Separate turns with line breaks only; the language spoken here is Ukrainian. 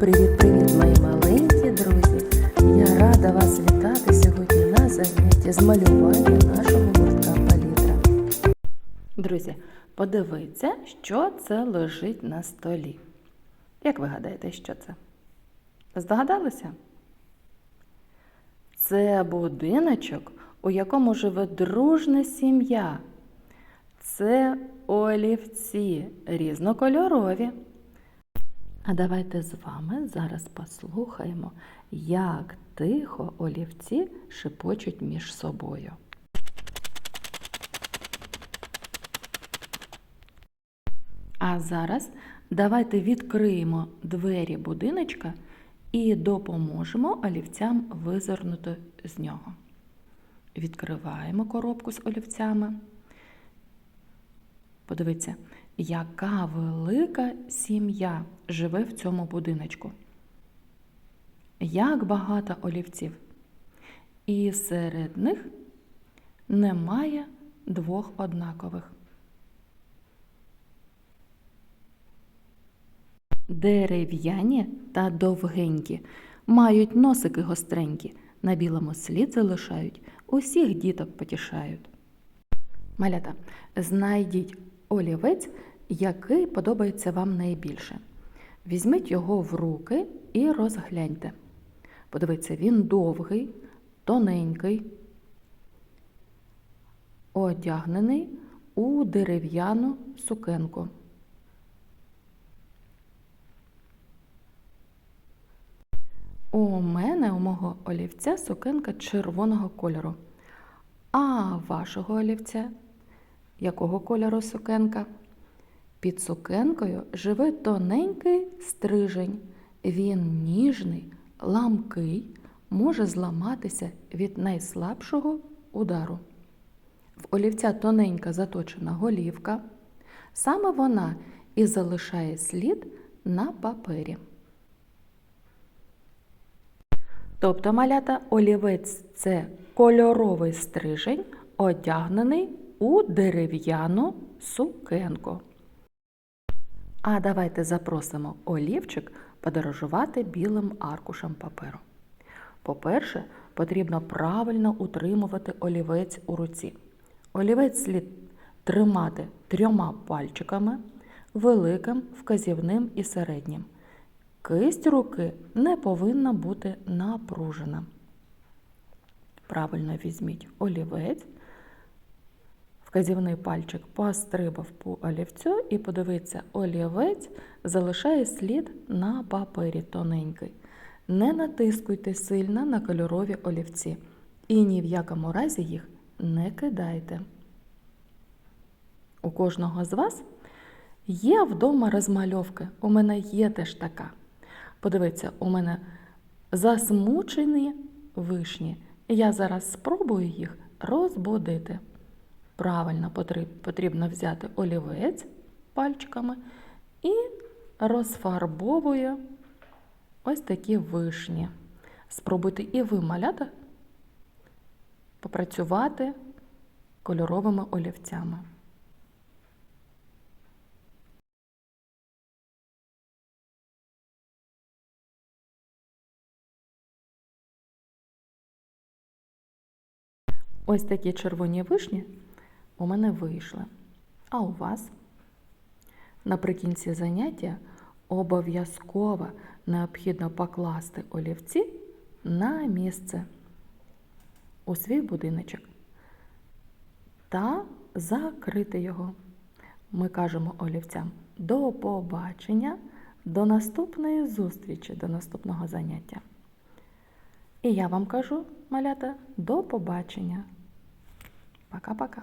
Привіт-привіт, мої маленькі друзі! Я рада вас вітати сьогодні на занятті з малювання нашого гуртка палітра. Друзі, подивіться, що це лежить на столі. Як ви гадаєте, що це? Здогадалися? Це будиночок, у якому живе дружна сім'я. Це олівці різнокольорові. А давайте з вами зараз послухаємо, як тихо олівці шепочуть між собою. А зараз давайте відкриємо двері будиночка і допоможемо олівцям визирнути з нього. Відкриваємо коробку з олівцями. Подивіться, яка велика сім'я живе в цьому будиночку. Як багато олівців. І серед них немає двох однакових. Дерев'яні та довгенькі, мають носики гостренькі, на білому слід залишають, усіх діток потішають. Малята, знайдіть олівець, який подобається вам найбільше. Візьміть його в руки і розгляньте. Подивіться, він довгий, тоненький, одягнений у дерев'яну сукенку. У мене, у мого олівця, сукенка червоного кольору. А вашого олівця якого кольору сукенка? Під сукенкою живе тоненький стрижень. Він ніжний, ламкий, може зламатися від найслабшого удару. В олівця тоненька заточена голівка. Саме вона і залишає слід на папері. Тобто малята олівець це кольоровий стрижень, одягнений у дерев'яну сукенку. А давайте запросимо олівчик подорожувати білим аркушем паперу. По-перше, потрібно правильно утримувати олівець у руці. Олівець слід тримати трьома пальчиками, великим, вказівним і середнім. Кисть руки не повинна бути напружена. Правильно візьміть олівець, вказівний пальчик пострибав по олівцю і подивіться, олівець залишає слід на папері тоненький. Не натискуйте сильно на кольорові олівці і ні в якому разі їх не кидайте. У кожного з вас є вдома розмальовки. У мене є теж така. Подивіться, у мене засмучені вишні. Я зараз спробую їх розбудити. Правильно потрібно взяти олівець пальчиками і розфарбовую ось такі вишні. Спробуйте і ви, малята, попрацювати кольоровими олівцями. Ось такі червоні вишні у мене вийшли. А у вас? Наприкінці заняття обов'язково необхідно покласти олівці на місце у свій будиночок та закрити його. Ми кажемо олівцям до побачення, до наступної зустрічі, до наступного заняття. І я вам кажу, малята, до побачення. Пока-пока.